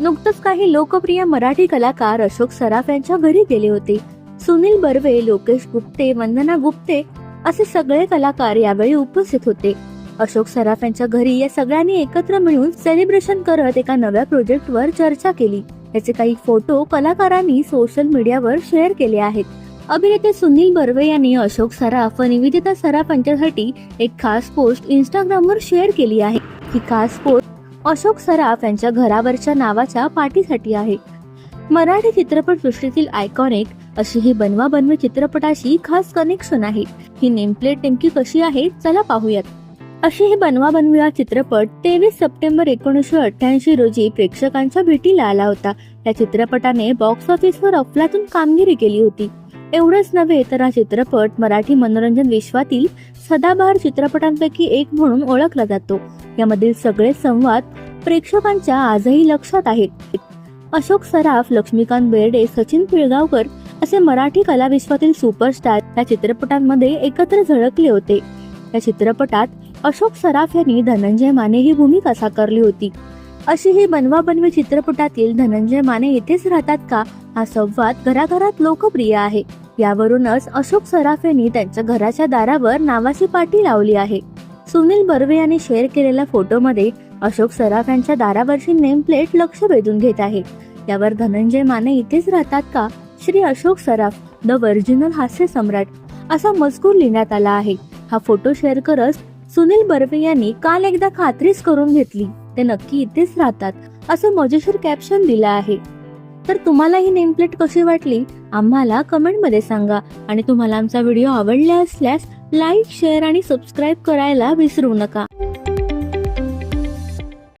नुकतंच काही लोकप्रिय मराठी कलाकार अशोक सराफ यांच्या घरी गेले होते. सुनील बर्वे लोकेश गुप्ते वंदना गुप्ते असे सगळे कलाकार यावेळी उपस्थित होते. अशोक सराफ यांच्या घरी या सगळ्यांनी एकत्र मिळून सेलिब्रेशन करत एका नव्या प्रोजेक्टवर चर्चा केली. याचे काही फोटो कलाकारांनी सोशल मीडियावर शेअर केले आहेत. अभिनेते सुनील बर्वे यांनी अशोक सराफ व निवेदिता सराफ यांच्यासाठी एक खास पोस्ट इंस्टाग्रामवर शेअर केली आहे. ही खास पोस्ट अशोक सराफ यांच्या घरावरच्या नावाच्या पाठीसाठी आहे. मराठी चित्रपटसृष्टीतील आयकॉनिक अशी ही बनवा बनवी चित्रपटाशी खास कनेक्शन आहे. ही नेमप्लेट नेमकी कशी आहे चला पाहूयात. अशी ही बनवा बनवी हा चित्रपट तेवीस सप्टेंबर एकोणीसशे अठ्ठ्याऐंशी रोजी प्रेक्षकांच्या भेटीला आला होता. या चित्रपटाने बॉक्स ऑफिसवर अफलातून कामगिरी केली होती. एवढंच नव्हे तर हा चित्रपट मराठी मनोरंजन विश्वातील सदाबहार चित्रपटांपैकी एक म्हणून ओळखला जातो. यामधील सगळे संवाद प्रेक्षकांच्या आजही लक्षात आहेत. अशोक सराफ लक्ष्मीकांत बेर्डे सचिन पिळगावकर असे मराठी कलाविश्वातील सुपरस्टार या चित्रपटांमध्ये एकत्र झळकले होते. या चित्रपटात अशोक सराफ यांनी धनंजय माने ही भूमिका साकारली होती. अशी ही बनवा बनवी चित्रपटातील धनंजय माने इथेच राहतात का हा संवाद घराघरात लोकप्रिय आहे. यावरूनच अशोक सराफ यांनी त्यांच्या घराच्या दारावर नावाची पाटी लावली आहे. सुनील बर्वे यांनी शेअर केलेल्या फोटोमध्ये अशोक सराफ यांच्या दारावरची नेम प्लेट लक्ष वेधून घेत आहे. यावर धनंजय माने इथेच राहतात का? श्री अशोक सराफ द व्हर्जिनल हास्य सम्राट असा मजकूर लिहिण्यात आला आहे. हा फोटो शेअर करत सुनील बर्वे यांनी काल एकदा खात्रीच करून घेतली. ते नक्की इथेच राहतात असं मजेशीर कॅप्शन दिलं आहे. तर तुम्हाला ही नेमप्लेट कशी वाटली आम्हाला कमेंटमध्ये सांगा. आणि तुम्हाला आमचा व्हिडिओ आवडला असल्यास लाईक शेअर आणि सबस्क्राईब करायला विसरू नका.